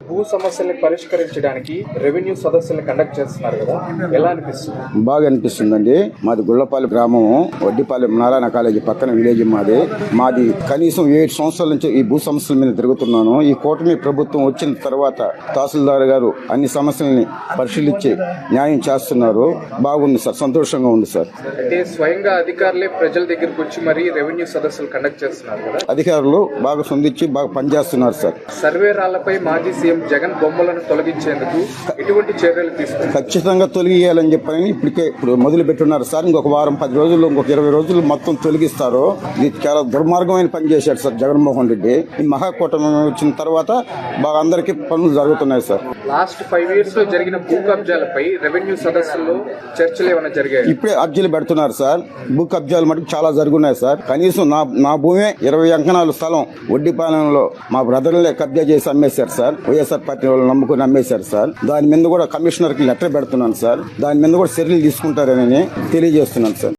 భూ సమస్యల్ని పరిష్కరించడానికి రెవెన్యూ సదస్సుల్ని కండక్ట్ చేస్తున్నారు కదా. ఎలా అనిపిస్తుంది? బాగా అనిపిస్తుందండి. మాది గుళ్ళపాలెం గ్రామం. వడ్డిపాలెం నారాయణ కాలేజీ పక్కన విలేజ్ మాది. మాది కనీసం ఏడు సంవత్సరాల నుంచి ఈ భూ సమస్యల మీద తిరుగుతున్నాను. ఈ కూటమి ప్రభుత్వం వచ్చిన తర్వాత తహసీల్దార్ గారు అన్ని సమస్యల్ని పరిశీలించి న్యాయం చేస్తున్నారు. బాగుంది సార్. సంతోషంగా ఉంది సార్. అంటే స్వయంగా అధికారులే ప్రజల దగ్గరికి వచ్చి మరీ రెవెన్యూ సదస్సులు కండక్ట్ చేస్తున్నారు కదా. అధికారులు బాగా సొందించి బాగా పనిచేస్తున్నారు సార్. సర్వే రాళ్ళపై మాజీ సీఎం జగన్ బొమ్మలను తొలగించేందుకు ఎటువంటి చర్యలు తీసుకుంటారు ఖచ్చితంగా తొలగియాలని చెప్పని ఇప్పటికే ఇప్పుడు మొదలు పెట్టున్నారు. సార్ ఇంకొక వారం పది రోజులు ఇంకొక ఇరవై రోజులు మొత్తం తొలగిస్తారు ఇది చాలా దుర్మార్గమైన పని చేశాడు సార్ జగన్మోహన్ రెడ్డి. ఈ మహాకూటమి వచ్చిన తర్వాత బాగా అందరికీ పనులు జరుగుతున్నాయి సార్. లాస్ట్ ఫైవ్ ఇయర్స్లో జరిగిన భూ కబ్జాలపై రెవెన్యూ సదస్సుల్లో చర్చలు ఏమైనా జరిగాయి? ఇప్పుడే అర్జీలు పెడుతున్నారు సార్. భూ కబ్జాలు మటుకు చాలా జరుగున్నాయి సార్. కనీసం నా నా భూమే ఇరవై అంకణాల స్థలం వడ్డీపాలెంలో మా బ్రదర్లే కబ్జా చేసి అమ్మేశారు సార్. వైఎస్ఆర్ పార్టీ వాళ్ళు నమ్ముకుని నమ్మేశారు సార్. దాని మీద కూడా కమిషనర్కి లెటర్ పెడుతున్నాను సార్. దాని మీద కూడా చర్యలు తీసుకుంటారని తెలియజేస్తున్నాను సార్.